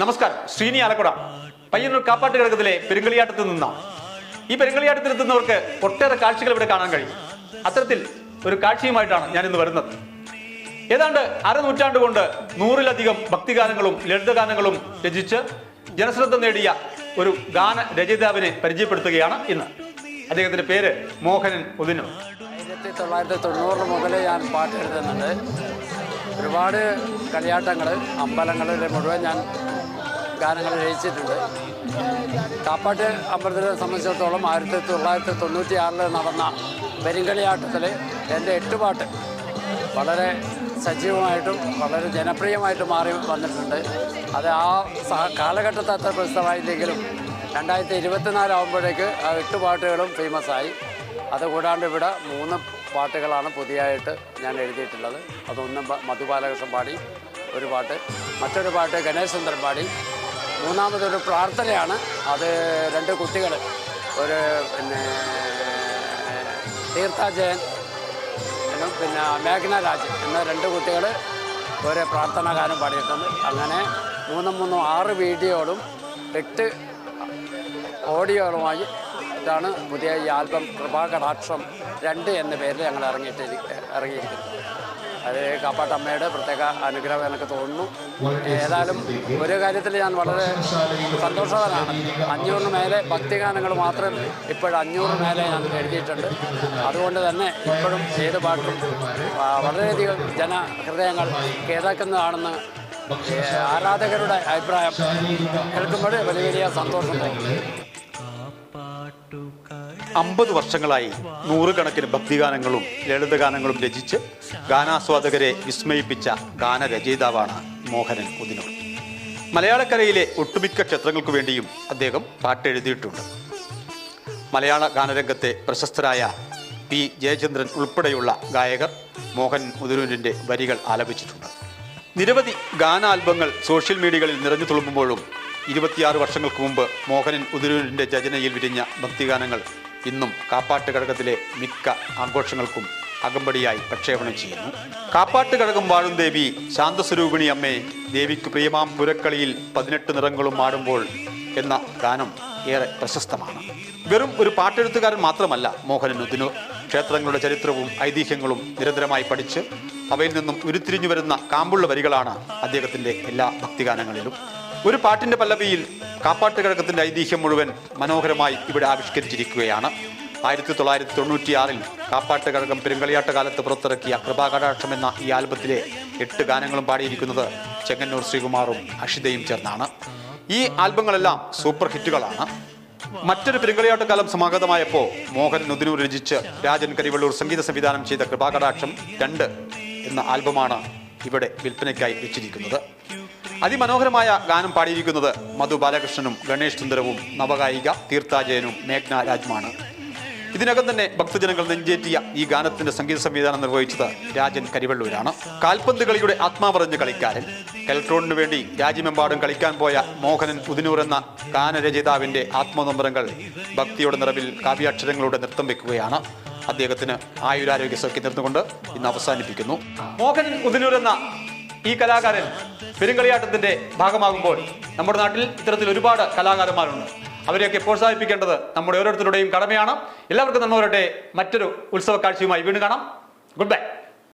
നമസ്കാരം. ശ്രീനി ആലക്കുട. പയ്യന്നൂർ കാപ്പാട്ട് ഘടകത്തിലെ പെരുങ്കളിയാട്ടത്തിൽ നിന്നാണ് ഈ പെരുങ്കളിയാട്ടത്തിൽ എത്തുന്നവർക്ക് ഒട്ടേറെ കാഴ്ചകൾ ഇവിടെ കാണാൻ കഴിയും. അത്തരത്തിൽ ഒരു കാഴ്ചയുമായിട്ടാണ് ഞാൻ ഇന്ന് വരുന്നത്. ഏതാണ്ട് അരനൂറ്റാണ്ട് കൊണ്ട് നൂറിലധികം ഭക്തിഗാനങ്ങളും ലളിതഗാനങ്ങളും രചിച്ച് ജനശ്രദ്ധ നേടിയ ഒരു ഗാന രചയിതാവിനെ പരിചയപ്പെടുത്തുകയാണ് ഇന്ന്. അദ്ദേഹത്തിന്റെ പേര് മോഹനൻ ഉദിനു ആയിരത്തി തൊള്ളായിരത്തി തൊണ്ണൂറ് മുതൽ ഞാൻ പാട്ട് എഴുതുന്നുണ്ട് ഒരുപാട് കളിയാട്ടങ്ങൾ അമ്പലങ്ങളിലെ മുഴുവൻ ഞാൻ ഗാനങ്ങൾ രചിച്ചിട്ടുണ്ട്. കാപ്പാട്ട് അമ്പലത്തിനെ സംബന്ധിച്ചിടത്തോളം ആയിരത്തി തൊള്ളായിരത്തി തൊണ്ണൂറ്റി ആറിൽ നടന്ന പെരുങ്കളിയാട്ടത്തിൽ എന്റെ എട്ട് പാട്ട് വളരെ സജീവമായിട്ടും വളരെ ജനപ്രിയമായിട്ടും മാറി വന്നിട്ടുണ്ട്. അത് ആ സഹ കാലഘട്ടത്തെ അത്ര പ്രസിദ്ധമായില്ലെങ്കിലും രണ്ടായിരത്തി ഇരുപത്തിനാലാകുമ്പോഴേക്ക് ആ എട്ട് പാട്ടുകളും ഫേമസ് ആയി. അതുകൂടാണ്ട് ഇവിടെ മൂന്ന് പാട്ടുകളാണ് പുതിയതായിട്ട് ഞാൻ എഴുതിയിട്ടുള്ളത്. അതൊന്ന് മധുബാലകൃഷ്ണൻ മധു ബാലകൃഷ്ണൻ പാടി ഒരു പാട്ട് മറ്റൊരു പാട്ട് ഗണേശ് ചന്ദ്രൻ പാടി മൂന്നാമതൊരു പ്രാർത്ഥനയാണ്. അത് രണ്ട് കുട്ടികൾ ഒരു പിന്നെ തീർത്ഥാജയൻ പിന്നെ മേഘന രാജ് എന്ന രണ്ട് കുട്ടികൾ ഒരു പ്രാർത്ഥനാ ഗാനം പാടിയിട്ടുണ്ട്. അങ്ങനെ മൂന്നും മൂന്നും ആറ് വീഡിയോകളും എട്ട് ഓഡിയോകളുമായി ഇതാണ് പുതിയ ഈ ആൽബം കൃപാകടാക്ഷം രണ്ട് എന്ന പേരിൽ ഞങ്ങൾ ഇറങ്ങിയിട്ട് ഇറങ്ങിയിരിക്കുന്നത്. അത് കാപ്പാട്ടമ്മയുടെ പ്രത്യേക അനുഗ്രഹം എനിക്ക് തോന്നുന്നു. ഏതായാലും ഒരു കാര്യത്തിൽ ഞാൻ വളരെ സന്തോഷവാനാണ്. അഞ്ഞൂറിന് മേലെ ഭക്തിഗാനങ്ങൾ മാത്രം ഇപ്പോഴും അഞ്ഞൂറിന് മേലെ ഞാൻ എഴുതിയിട്ടുണ്ട്. അതുകൊണ്ട് തന്നെ ഇപ്പോഴും ഏത് പാട്ടും വളരെയധികം ജനഹൃദയങ്ങൾ കേതാക്കുന്നതാണെന്ന് ആരാധകരുടെ അഭിപ്രായം കേൾക്കുമ്പോൾ വലിയ വലിയ സന്തോഷം തോന്നുന്നു അമ്പത് വർഷങ്ങളായി നൂറുകണക്കിന് ഭക്തിഗാനങ്ങളും ലളിതഗാനങ്ങളും രചിച്ച് ഗാനാസ്വാദകരെ വിസ്മയിപ്പിച്ച ഗാനരചയിതാവാണ് മോഹനൻ ഉദിനൂർ മലയാളക്കരയിലെ ഒട്ടുമിക്ക ക്ഷേത്രങ്ങൾക്കു വേണ്ടിയും അദ്ദേഹം പാട്ടെഴുതിയിട്ടുണ്ട്. മലയാള ഗാനരംഗത്തെ പ്രശസ്തരായ പി. ജയചന്ദ്രൻ ഉൾപ്പെടെയുള്ള ഗായകർ മോഹൻ മുതിരൂരിന്റെ വരികൾ ആലപിച്ചിട്ടുണ്ട്. നിരവധി ഗാനാൽബങ്ങൾ സോഷ്യൽ മീഡിയകളിൽ നിറഞ്ഞു തുളുമ്പുമ്പോഴും ഇരുപത്തിയാറ് വർഷങ്ങൾക്ക് മുമ്പ് മോഹനൻ ഉതിരൂരിന്റെ രചനയിൽ വിരിഞ്ഞ ഭക്തിഗാനങ്ങൾ ഇന്നും കാപ്പാട്ട് ഘടകത്തിലെ മിക്ക ആഘോഷങ്ങൾക്കും അകമ്പടിയായി പ്രക്ഷേപണം ചെയ്യുന്നു. കാപ്പാട്ട് ഘടകം വാഴും ദേവി ശാന്തസ്വരൂപിണി അമ്മേ ദേവിക്ക് പ്രിയമാം പുരക്കളിയിൽ പതിനെട്ട് നിറങ്ങളും ആടുമ്പോൾ എന്ന ഗാനം ഏറെ പ്രശസ്തമാണ്. വെറും ഒരു പാട്ടെഴുത്തുകാരൻ മാത്രമല്ല മോഹനൻ ഉദിനോ ക്ഷേത്രങ്ങളുടെ ചരിത്രവും ഐതിഹ്യങ്ങളും നിരന്തരമായി പഠിച്ച് അവയിൽ നിന്നും ഉരുത്തിരിഞ്ഞു വരുന്ന കാമ്പുള്ള വരികളാണ് അദ്ദേഹത്തിന്റെ എല്ലാ ഭക്തിഗാനങ്ങളിലും. ഒരു പാട്ടിന്റെ പല്ലവിയിൽ കാപ്പാട്ട് കിഴക്കത്തിന്റെ ഐതിഹ്യം മുഴുവൻ മനോഹരമായി ഇവിടെ ആവിഷ്കരിച്ചിരിക്കുകയാണ്. ആയിരത്തി തൊള്ളായിരത്തി തൊണ്ണൂറ്റിയാറിൽ കാപ്പാട്ട് കഴകം പെരുങ്കളിയാട്ട കാലത്ത് പുറത്തിറക്കിയ കൃപാകടാക്ഷം എന്ന ഈ ആൽബത്തിലെ എട്ട് ഗാനങ്ങളും പാടിയിരിക്കുന്നത് ചെങ്ങന്നൂർ ശ്രീകുമാറും അഷിതയും ചേർന്നാണ്. ഈ ആൽബങ്ങളെല്ലാം സൂപ്പർ ഹിറ്റുകളാണ്. മറ്റൊരു പെരുങ്കളിയാട്ട കാലം സമാഗതമായപ്പോൾ മോഹൻ നുദിനൂർ രചിച്ച് രാജൻ കരിവള്ളൂർ സംഗീത സംവിധാനം ചെയ്ത കൃപാകടാക്ഷം രണ്ട് എന്ന ആൽബമാണ് ഇവിടെ വിൽപ്പനയ്ക്കായി വെച്ചിരിക്കുന്നത്. അതിമനോഹരമായ ഗാനം പാടിയിരിക്കുന്നത് മധു ബാലകൃഷ്ണനും ഗണേഷ് സുന്ദരവും നവഗായിക തീർത്ഥാജയനും മേഘ്ന രാജുമാണ്. ഇതിനകം തന്നെ ഭക്തജനങ്ങൾ നെഞ്ചേറ്റിയ ഈ ഗാനത്തിന്റെ സംഗീത സംവിധാനം നിർവഹിച്ചത് രാജൻ കരിവള്ളൂരാണ്. കാൽപന്ത് കളിയുടെ ആത്മാവറിഞ്ഞ കളിക്കാരൻ. കലക്ട്രോണിനു വേണ്ടി രാജ്യമെമ്പാടും കളിക്കാൻ പോയ മോഹനൻ പുതിനൂർ എന്ന ഗാനരചയിതാവിന്റെ ആത്മനമ്പരങ്ങൾ ഭക്തിയുടെ നിറവിൽ കാവ്യാക്ഷരങ്ങളുടെ നൃത്തം വെക്കുകയാണ്. അദ്ദേഹത്തിന് ആയുരാരോഗ്യ സൗഖ്യം നിർന്നുകൊണ്ട് ഇന്ന് അവസാനിപ്പിക്കുന്നു. മോഹനൻ ഉദിനൂർ എന്ന ഈ കലാകാരൻ പെരുങ്കളിയാട്ടത്തിന്റെ ഭാഗമാകുമ്പോൾ നമ്മുടെ നാട്ടിൽ ഇത്തരത്തിൽ ഒരുപാട് കലാകാരന്മാരുണ്ട്. അവരെയൊക്കെ പ്രോത്സാഹിപ്പിക്കേണ്ടത് നമ്മുടെ ഓരോരുത്തരുടെയും കടമയാണ്. എല്ലാവർക്കും നന്മ മറ്റൊരു ഉത്സവ കാഴ്ചയുമായി വീണ്ടും കാണാം. Good bye